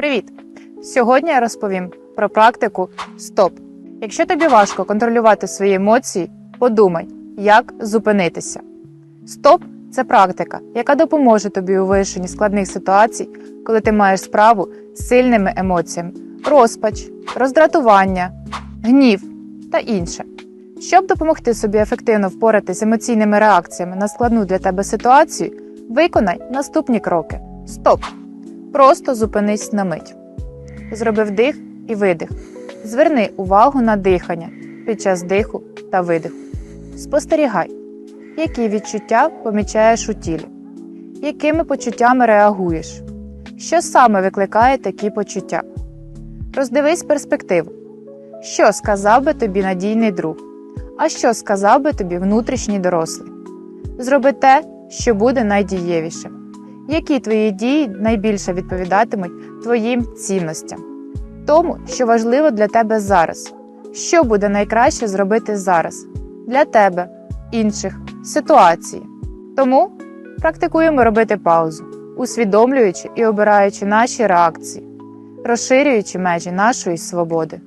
Привіт! Сьогодні я розповім про практику СТОП. Якщо тобі важко контролювати свої емоції, подумай, як зупинитися. СТОП це практика, яка допоможе тобі у вирішенні складних ситуацій, коли ти маєш справу з сильними емоціями, розпач, роздратування, гнів та інше. Щоб допомогти собі ефективно впоратися з емоційними реакціями на складну для тебе ситуацію, виконай наступні кроки. Стоп! Просто зупинись на мить. Зроби вдих і видих. Зверни увагу на дихання під час диху та видиху. Спостерігай, які відчуття помічаєш у тілі, якими почуттями реагуєш, що саме викликає такі почуття. Роздивись перспективу. Що сказав би тобі надійний друг, а що сказав би тобі внутрішній дорослий. Зроби те, що буде найдієвішим. Які твої дії найбільше відповідатимуть твоїм цінностям, тому, що важливо для тебе зараз, що буде найкраще зробити зараз для тебе, інших, ситуації. Тому практикуємо робити паузу, усвідомлюючи і обираючи наші реакції, розширюючи межі нашої свободи.